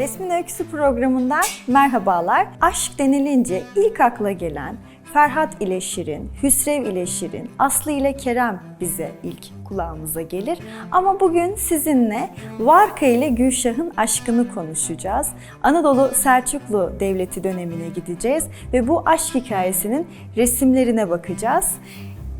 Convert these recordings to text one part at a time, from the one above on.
Resmin Öyküsü programından merhabalar. Aşk denilince ilk akla gelen Ferhat ile Şirin, Hüsrev ile Şirin, Aslı ile Kerem bize ilk kulağımıza gelir. Ama bugün sizinle Varka ile Gülşah'ın aşkını konuşacağız. Anadolu Selçuklu Devleti dönemine gideceğiz ve bu aşk hikayesinin resimlerine bakacağız.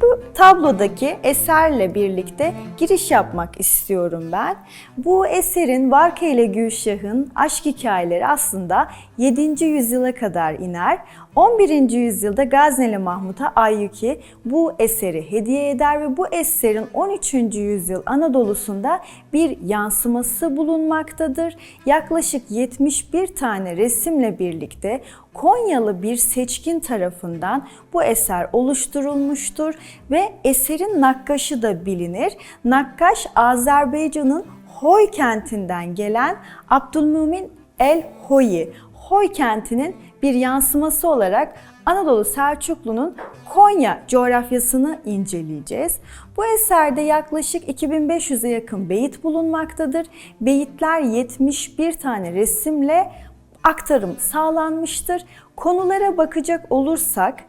Bu tablodaki eserle birlikte giriş yapmak istiyorum ben. Bu eserin Varka ile Gülşah'ın aşk hikayeleri aslında 7. yüzyıla kadar iner. 11. yüzyılda Gazneli Mahmut'a Ayyuki bu eseri hediye eder ve bu eserin 13. yüzyıl Anadolu'sunda bir yansıması bulunmaktadır. Yaklaşık 71 tane resimle birlikte Konyalı bir seçkin tarafından bu eser oluşturulmuştur ve eserin nakkaşı da bilinir. Nakkaş Azerbaycan'ın Hoy kentinden gelen Abdülmümin El Hoyi. Hoy kentinin bir yansıması olarak Anadolu Selçuklu'nun Konya coğrafyasını inceleyeceğiz. Bu eserde yaklaşık 2500'e yakın beyit bulunmaktadır. Beyitler 71 tane resimle aktarım sağlanmıştır. Konulara bakacak olursak,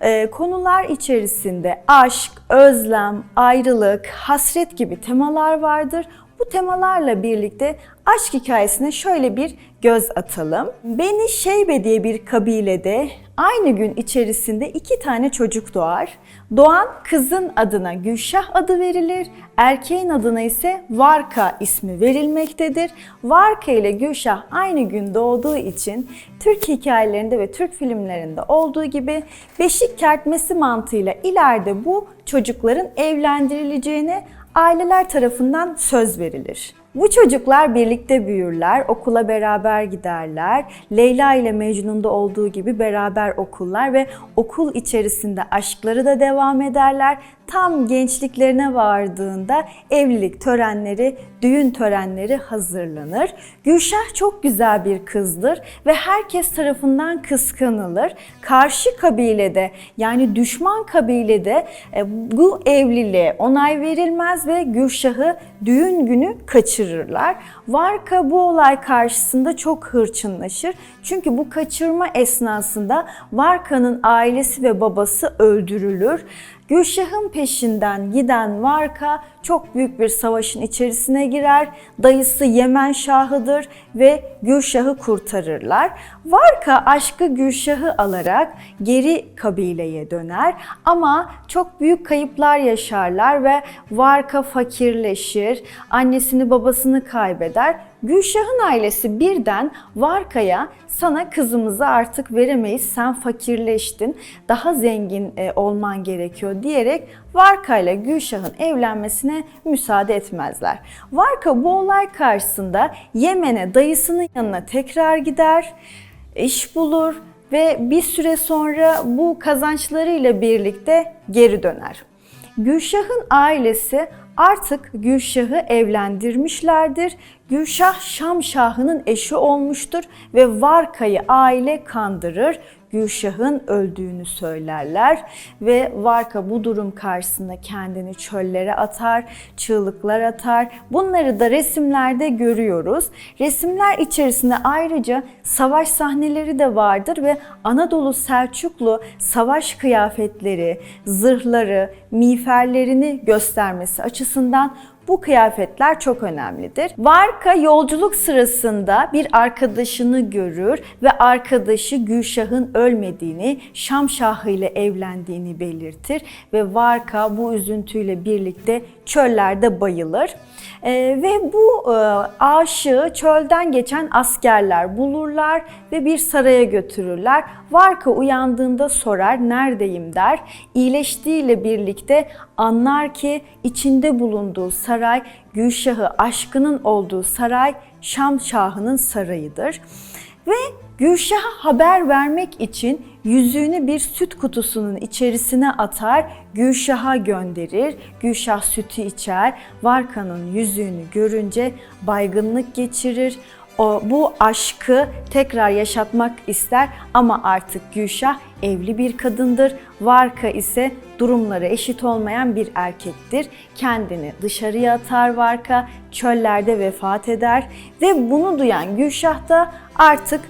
e, konular içerisinde aşk, özlem, ayrılık, hasret gibi temalar vardır. Bu temalarla birlikte aşk hikayesine şöyle bir göz atalım. Beni Şeybe diye bir kabilede aynı gün içerisinde iki tane çocuk doğar. Doğan kızın adına Gülşah adı verilir, erkeğin adına ise Varka ismi verilmektedir. Varka ile Gülşah aynı gün doğduğu için Türk hikayelerinde ve Türk filmlerinde olduğu gibi beşik kertmesi mantığıyla ileride bu çocukların evlendirileceğine aileler tarafından söz verilir. Bu çocuklar birlikte büyürler, okula beraber giderler. Leyla ile Mecnun'da olduğu gibi beraber okullar ve okul içerisinde aşkları da devam ederler. Tam gençliklerine vardığında evlilik törenleri, düğün törenleri hazırlanır. Gülşah çok güzel bir kızdır ve herkes tarafından kıskanılır. Karşı kabilede yani düşman kabilede e, bu evliliğe onay verilmez ve Gülşah'ı düğün günü kaçırırlar. Varka bu olay karşısında çok hırçınlaşır. Çünkü bu kaçırma esnasında Varka'nın ailesi ve babası öldürülür. Gülşah'ın peşinden giden Varka çok büyük bir savaşın içerisine girer. Dayısı Yemen Şahı'dır ve Gülşah'ı kurtarırlar. Varka aşkı Gülşah'ı alarak geri kabileye döner ama çok büyük kayıplar yaşarlar ve Varka fakirleşir, annesini babasını kaybeder. Gülşah'ın ailesi birden Varka'ya sana kızımızı artık veremeyiz, sen fakirleştin, daha zengin e, olman gerekiyor diyerek Varka ile Gülşah'ın evlenmesine müsaade etmezler. Varka bu olay karşısında Yemen'e dayısının yanına tekrar gider, iş bulur ve bir süre sonra bu kazançlarıyla birlikte geri döner. Gülşah'ın ailesi artık Gülşah'ı evlendirmişlerdir. Gülşah Şam Şahı'nın eşi olmuştur ve Varka'yı aile kandırır. Gülşah'ın öldüğünü söylerler ve Varka bu durum karşısında kendini çöllere atar, çığlıklar atar. Bunları da resimlerde görüyoruz. Resimler içerisinde ayrıca savaş sahneleri de vardır ve Anadolu Selçuklu savaş kıyafetleri, zırhları, miğferlerini göstermesi açısından bu kıyafetler çok önemlidir. Varka yolculuk sırasında bir arkadaşını görür ve arkadaşı Gülşah'ın ölmediğini, Şam Şahı ile evlendiğini belirtir ve Varka bu üzüntüyle birlikte çöllerde bayılır. Ee, ve bu e, aşığı çölden geçen askerler bulurlar ve bir saraya götürürler. Varka uyandığında sorar neredeyim der. İyileştiğiyle birlikte anlar ki içinde bulunduğu saray Gülşah'ı aşkının olduğu saray Şam Şahı'nın sarayıdır. Ve Gülşah'a haber vermek için yüzüğünü bir süt kutusunun içerisine atar, Gülşah'a gönderir. Gülşah sütü içer, Varka'nın yüzüğünü görünce baygınlık geçirir. O, bu aşkı tekrar yaşatmak ister ama artık Gülşah evli bir kadındır. Varka ise durumları eşit olmayan bir erkektir. Kendini dışarıya atar Varka, çöllerde vefat eder ve bunu duyan Gülşah da artık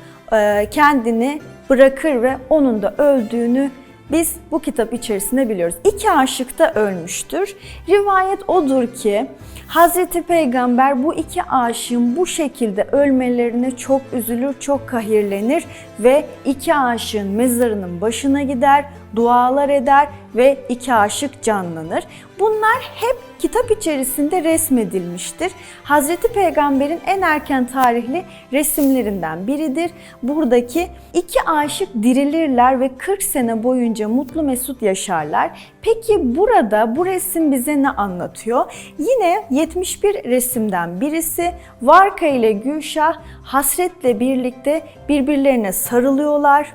kendini bırakır ve onun da öldüğünü biz bu kitap içerisinde biliyoruz. İki aşık da ölmüştür. Rivayet odur ki Hazreti Peygamber bu iki aşığın bu şekilde ölmelerine çok üzülür, çok kahirlenir ve iki aşığın mezarının başına gider, dualar eder ve iki aşık canlanır. Bunlar hep kitap içerisinde resmedilmiştir. Hazreti Peygamber'in en erken tarihli resimlerinden biridir. Buradaki iki aşık dirilirler ve 40 sene boyunca mutlu mesut yaşarlar. Peki burada bu resim bize ne anlatıyor? Yine 71 resimden birisi Varka ile Gülşah hasretle birlikte birbirlerine sarılıyorlar.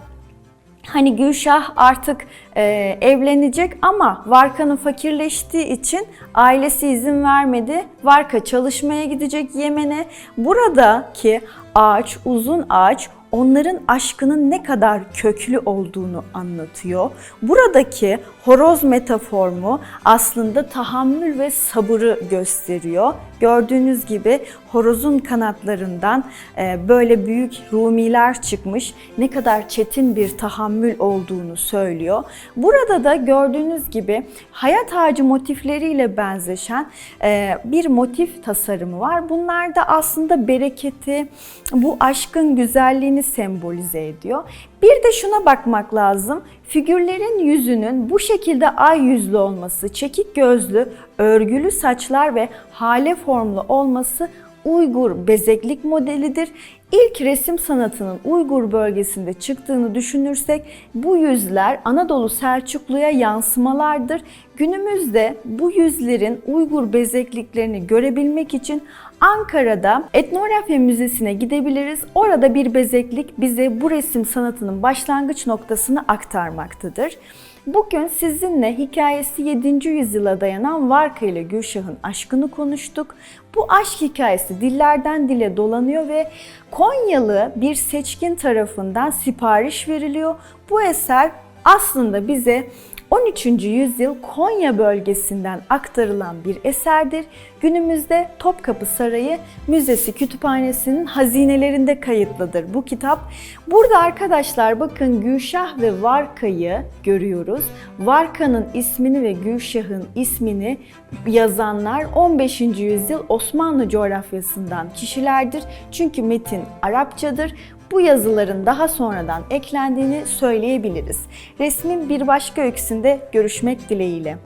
Hani Gülşah artık e, evlenecek ama Varka'nın fakirleştiği için ailesi izin vermedi. Varka çalışmaya gidecek Yemen'e. Buradaki ağaç, uzun ağaç onların aşkının ne kadar köklü olduğunu anlatıyor. Buradaki horoz metaformu aslında tahammül ve sabırı gösteriyor. Gördüğünüz gibi horozun kanatlarından e, böyle büyük rumiler çıkmış. Ne kadar çetin bir tahammül olduğunu söylüyor. Burada da gördüğünüz gibi hayat ağacı motifleriyle benzeşen e, bir motif tasarımı var. Bunlar da aslında bereketi, bu aşkın güzelliğini sembolize ediyor. Bir de şuna bakmak lazım. Figürlerin yüzünün bu şekilde ay yüzlü olması, çekik gözlü, örgülü saçlar ve hale formlu olması Uygur bezeklik modelidir. İlk resim sanatının Uygur bölgesinde çıktığını düşünürsek bu yüzler Anadolu Selçuklu'ya yansımalardır. Günümüzde bu yüzlerin Uygur bezekliklerini görebilmek için Ankara'da Etnografya Müzesi'ne gidebiliriz. Orada bir bezeklik bize bu resim sanatının başlangıç noktasını aktarmaktadır. Bugün sizinle hikayesi 7. yüzyıla dayanan Varka ile Gülşah'ın aşkını konuştuk. Bu aşk hikayesi dillerden dile dolanıyor ve Konyalı bir seçkin tarafından sipariş veriliyor. Bu eser aslında bize 13. yüzyıl Konya bölgesinden aktarılan bir eserdir. Günümüzde Topkapı Sarayı Müzesi Kütüphanesi'nin hazinelerinde kayıtlıdır bu kitap. Burada arkadaşlar bakın Gülşah ve Varka'yı görüyoruz. Varka'nın ismini ve Gülşah'ın ismini yazanlar 15. yüzyıl Osmanlı coğrafyasından kişilerdir. Çünkü metin Arapçadır bu yazıların daha sonradan eklendiğini söyleyebiliriz. Resmin bir başka öyküsünde görüşmek dileğiyle.